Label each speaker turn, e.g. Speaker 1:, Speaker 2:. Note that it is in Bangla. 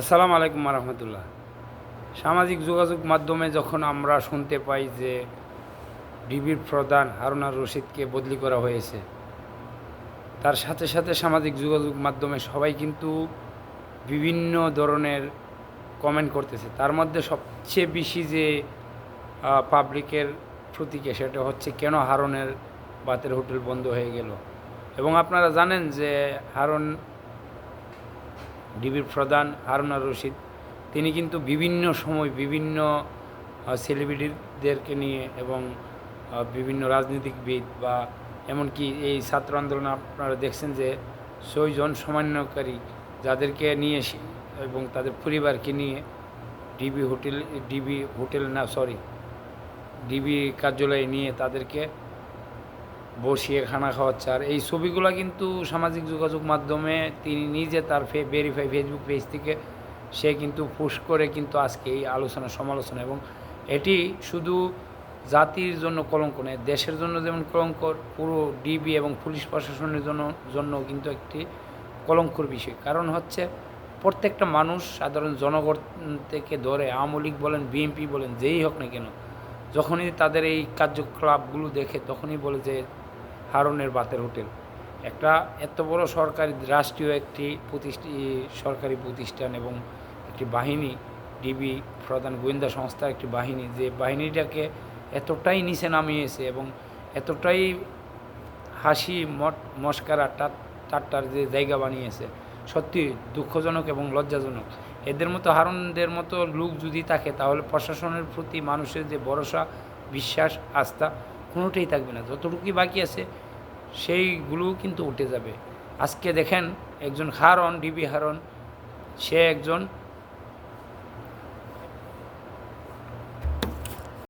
Speaker 1: আসসালামু আলাইকুম রহমতুল্লাহ সামাজিক যোগাযোগ মাধ্যমে যখন আমরা শুনতে পাই যে ডিবির প্রধান হারুনার রশিদকে বদলি করা হয়েছে, তার সাথে সাথে সামাজিক যোগাযোগ মাধ্যমে সবাই কিন্তু বিভিন্ন ধরনের কমেন্ট করতেছে। তার মধ্যে সবচেয়ে বেশি যে পাবলিকের প্রতীকে সেটা হচ্ছে কেন হারনের বাতের হোটেল বন্ধ হয়ে গেল? এবং আপনারা জানেন যে হারন ডিবির প্রধান হারুনা রশিদ। তিনি কিন্তু বিভিন্ন সময় বিভিন্ন সেলিব্রিটিদেরকে নিয়ে এবং বিভিন্ন রাজনীতিকবিদ বা এমনকি এই ছাত্র আন্দোলনে আপনারা দেখছেন যে ছয়জন সমন্বয়কারী যাদেরকে নিয়ে এবং তাদের পরিবারকে নিয়ে ডিবি হোটেল ডিবি হোটেল না সরি ডিবি কার্যালয়ে নিয়ে তাদেরকে বসিয়ে খানা খাওয়াচ্ছে। আর এই ছবিগুলো কিন্তু সামাজিক যোগাযোগ মাধ্যমে তিনি নিজে তার ফে ভেরিফাই ফেসবুক পেজ থেকে সে কিন্তু পুশ করে কিন্তু আজকে এই আলোচনা, সমালোচনা। এবং এটি শুধু জাতির জন্য কলঙ্ক নয়, দেশের জন্য যেমন কলঙ্ক, পুরো ডিবি এবং পুলিশ প্রশাসনের জন্য জন্য কিন্তু একটি কলঙ্কর বিষয়। কারণ হচ্ছে প্রত্যেকটা মানুষ সাধারণ জনগণ থেকে ধরে আওয়ামী লীগ বলেন বিএনপি বলেন, যেই হোক না কেন, যখনই তাদের এই কার্যকলাপগুলো দেখে তখনই বলে যে হারনের বাতের হোটেল। একটা এত বড় সরকারি, রাষ্ট্রীয় একটি প্রতিষ্ঠি সরকারি প্রতিষ্ঠান এবং একটি বাহিনী, ডিবি প্রধান গোয়েন্দা সংস্থার একটি বাহিনী, যে বাহিনীটাকে এতটাই নিচে নামিয়েছে এবং এতটাই হাসি, মট মস্কারা টাট, টাট্টার যে জায়গা বানিয়েছে, সত্যি দুঃখজনক এবং লজ্জাজনক। এদের মতো, হারনদের মতো লোক যদি থাকে, তাহলে প্রশাসনের প্রতি মানুষের যে ভরসা, বিশ্বাস, আস্থা কোনোটাই থাকবে না। যতটুকুই বাকি আছে সেইগুলো কিন্তু উঠে যাবে। আজকে দেখেন, একজন হারন, ডিবি হারন, সে একজন